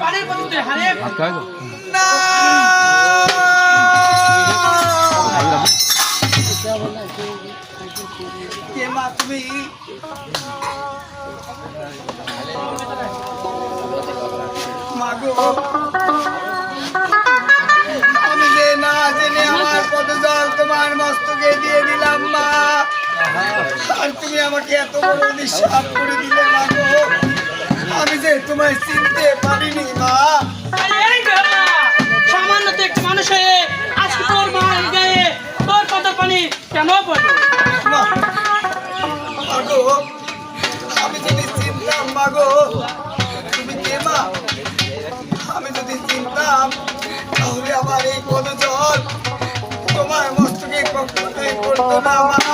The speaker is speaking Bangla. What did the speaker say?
পানির তুই হারিয়ে না তুমি মাগো আমি যে না জেনে আমার কত জল তোমার মস্তকে দিয়ে দিলাম মা আর তুমি আমাকে এত বড় নিঃশ্বাস করে দিলে মাগো আমি যে তোমায় চিনতে পারিনি মা। সামান্য তো একটা মানুষ হয়ে আজকে তোর মায়ের গায়ে তোর কত পানি কেন মা মাগো আমি যদি চিনতাম মাগো তুমি কে মা? আমি যদি চিনতাম তাহলে আমার এই কোন জল তোমার মস্তকে কখনোই পড়তো না মা।